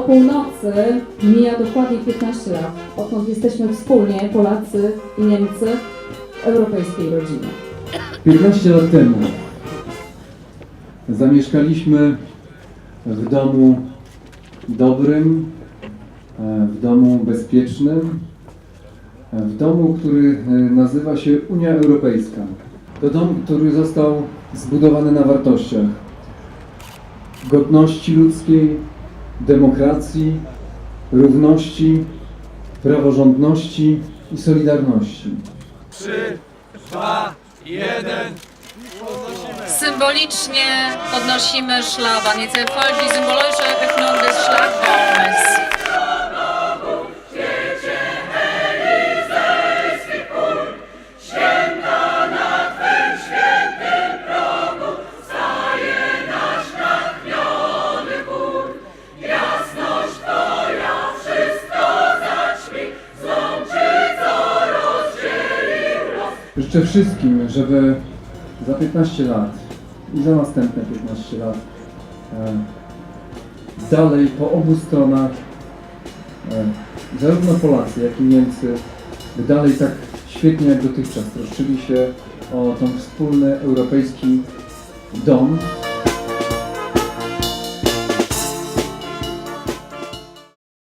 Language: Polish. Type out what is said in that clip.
północy mija dokładnie 15 lat, odkąd jesteśmy wspólnie, Polacy i Niemcy, w europejskiej rodzinie. 15 lat temu zamieszkaliśmy w domu dobrym, w domu bezpiecznym, w domu, który e, nazywa się Unia Europejska. To dom, który został zbudowany na wartościach godności ludzkiej, demokracji, równości, praworządności i solidarności. Symbolicznie podnosimy szlaban. Jetzt erfolgt die symbolische Życzę wszystkim, żeby za 15 lat i za następne 15 lat e, dalej po obu stronach, e, zarówno Polacy, jak i Niemcy, by dalej tak świetnie jak dotychczas troszczyli się o ten wspólny europejski dom,